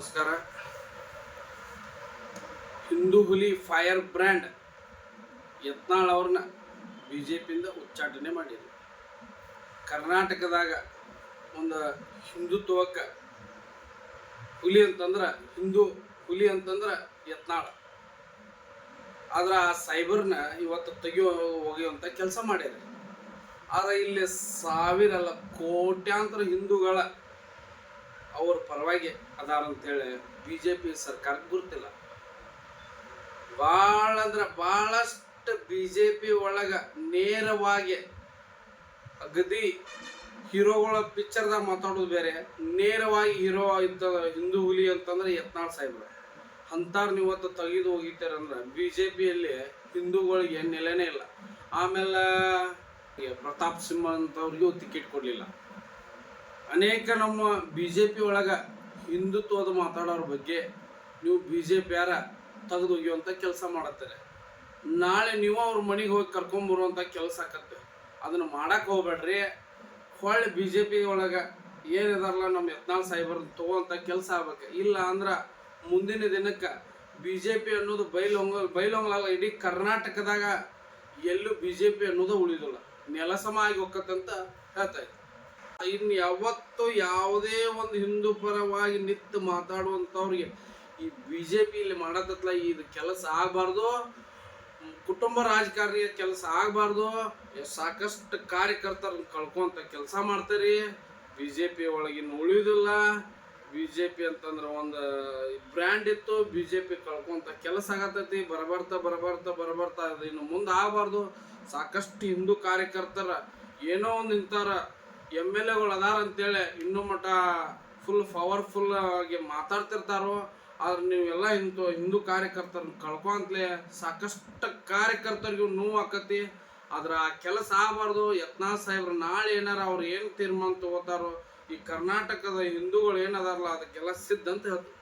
ನಮಸ್ಕಾರ. ಹಿಂದೂ ಹುಲಿ fire brand Yatnal ಅವ್ರನ್ನ ಬಿ ಜೆ ಪಿಯಿಂದ ಉಚ್ಚಾಟನೆ ಮಾಡಿದ್ರು. ಕರ್ನಾಟಕದಾಗ ಒಂದು ಹಿಂದುತ್ವಕ್ಕೆ ಹುಲಿ ಅಂತಂದ್ರೆ ಹಿಂದೂ ಹುಲಿ ಅಂತಂದ್ರೆ ಯತ್ನಾಳ್. ಆದ್ರೆ ಆ ಸೈಬರ್ನ ಇವತ್ತು ತೆಗಿಯೋ ಒಗೆಯುವಂಥ ಕೆಲಸ ಮಾಡ್ಯಾರ. ಆದ್ರೆ ಇಲ್ಲಿ ಸಾವಿರ ಅಲ್ಲ ಕೋಟ್ಯಾಂತರ ಹಿಂದೂಗಳ ಅವ್ರ ಪರವಾಗಿ ಅದಾರ ಅಂತೇಳಿ ಬಿ ಜೆ ಪಿ ಸರ್ಕಾರಕ್ಕೆ ಗುರುತಿಲ್ಲ. ಭಾಳ ಅಂದ್ರೆ ಭಾಳಷ್ಟು ಬಿ ಜೆ ಪಿ ಒಳಗೆ ನೇರವಾಗಿ ಅಗದಿ ಹೀರೋಗಳ ಪಿಕ್ಚರ್ದಾಗ ಮಾತಾಡೋದು ಬೇರೆ, ನೇರವಾಗಿ ಹೀರೋ ಇದ್ದ ಹಿಂದೂ ಹುಲಿ ಅಂತಂದ್ರೆ ಯತ್ನಾಳ್ ಸಾಹೇಬ್ರು. ಅಂಥವ್ರು ನೀವು ಇವತ್ತು ತೆಗೆದು ಹೋಗಿದ್ದೀರಂದ್ರೆ ಬಿ ಜೆ ಪಿಯಲ್ಲಿ ಹಿಂದೂಗಳಿಗೆ ನೆಲೆನೇ ಇಲ್ಲ. ಆಮೇಲೆ, ಪ್ರತಾಪ್ ಸಿಂಹ ಅಂತವ್ರಿಗೂ ಟಿಕೆಟ್ ಕೊಡಲಿಲ್ಲ. ಅನೇಕ ನಮ್ಮ ಬಿ ಜೆ ಪಿ ಒಳಗೆ ಹಿಂದುತ್ವದ ಮಾತಾಡೋರ ಬಗ್ಗೆ ನೀವು ಬಿ ಜೆ ಪಿ ಯಾರ ತೆಗೆದು ಒಗೆಯುವಂಥ ಕೆಲಸ ಮಾಡತ್ತಾರೆ ನಾಳೆ ನೀವು ಅವ್ರ ಮನೆಗೆ ಹೋಗಿ ಕರ್ಕೊಂಬರುವಂಥ ಕೆಲಸ ಆಕತ್ತೆ. ಅದನ್ನು ಮಾಡಕ್ಕೆ ಹೋಗ್ಬೇಡ್ರಿ. ಹೊಳ್ಳಿ ಬಿ ಜೆ ಪಿ ಒಳಗೆ ಏನಿದಾರಲ್ಲ ನಮ್ಮ ಯತ್ನಾಳ್ ಸಾಹೇಬರ್ ತಗೋವಂಥ ಕೆಲಸ ಆಗ್ಬೇಕು. ಇಲ್ಲ ಅಂದ್ರೆ ಮುಂದಿನ ದಿನಕ್ಕೆ ಬಿ ಜೆ ಪಿ ಅನ್ನೋದು ಬೈಲೊಂಗ ಬೈಲೊಂಗಲ ಇಡೀ ಕರ್ನಾಟಕದಾಗ ಎಲ್ಲೂ ಬಿ ಜೆ ಪಿ ಅನ್ನೋದು ಉಳಿದಿಲ್ಲ. ನೆಲಸಮ ಆಗಿ ಹೋಗತ್ತಂತ ಹೇಳ್ತಾ ಇನ್ನು ಯಾವತ್ತು ಯಾವುದೇ ಒಂದು ಹಿಂದೂ ಪರವಾಗಿ ನಿಂತು ಮಾತಾಡುವಂಥವ್ರಿಗೆ ಈ ಬಿ ಜೆ ಪಿ ಇಲ್ಲಿ ಮಾಡತ್ತಲ್ಲ ಇದು ಕೆಲಸ ಆಗಬಾರ್ದು. ಕುಟುಂಬ ರಾಜಕಾರಣಿಯ ಕೆಲಸ ಆಗಬಾರ್ದು. ಸಾಕಷ್ಟು ಕಾರ್ಯಕರ್ತರನ್ನ ಕಳ್ಕೊಂತ ಕೆಲಸ ಮಾಡ್ತಾರೆ. ಬಿ ಜೆ ಪಿ ಒಳಗಿನ ಉಳಿಯೋದಿಲ್ಲ. ಬಿ ಜೆ ಪಿ ಅಂತಂದ್ರೆ ಒಂದು ಬ್ರ್ಯಾಂಡ್ ಇತ್ತು. ಬಿ ಜೆ ಪಿ ಕಳ್ಕೊಂತ ಕೆಲಸ ಆಗತ್ತೈತಿ. ಬರಬರ್ತಾ ಬರಬರ್ತಾ ಬರಬರ್ತಾ ಇನ್ನು ಮುಂದೆ ಆಗಬಾರ್ದು. ಸಾಕಷ್ಟು ಹಿಂದೂ ಕಾರ್ಯಕರ್ತರ ಏನೋ ಒಂದು ನಿಂತಾರ ಎಂ ಎಲ್ ಎಗಳು ಅದಾರ ಅಂತೇಳಿ ಇನ್ನೂ ಮಟ್ಟ ಫುಲ್ ಪವರ್ಫುಲ್ ಆಗಿ ಮಾತಾಡ್ತಿರ್ತಾರೋ, ಆದ್ರೆ ನೀವೆಲ್ಲ ಹಿಂದೂ ಹಿಂದೂ ಕಾರ್ಯಕರ್ತರನ್ನ ಕಳ್ಕೊಂತಲೇ ಸಾಕಷ್ಟು ಕಾರ್ಯಕರ್ತರಿಗೂ ನೋವು ಆಕತಿ ಆದ್ರೆ ಆ ಕೆಲಸ ಆಗಬಾರ್ದು. ಯತ್ನಾ ಸಾಹೇಬ್ರು ನಾಳೆ ಏನಾರ ಅವ್ರು ಏನು ತೀರ್ಮಾನ ತಗೋತಾರೋ, ಈ ಕರ್ನಾಟಕದ ಹಿಂದೂಗಳು ಏನದಾರಲ್ಲ ಅದಕ್ಕೆಲ್ಲ ಸಿದ್ಧ ಅಂತ ಹೇಳ್ತಾರೆ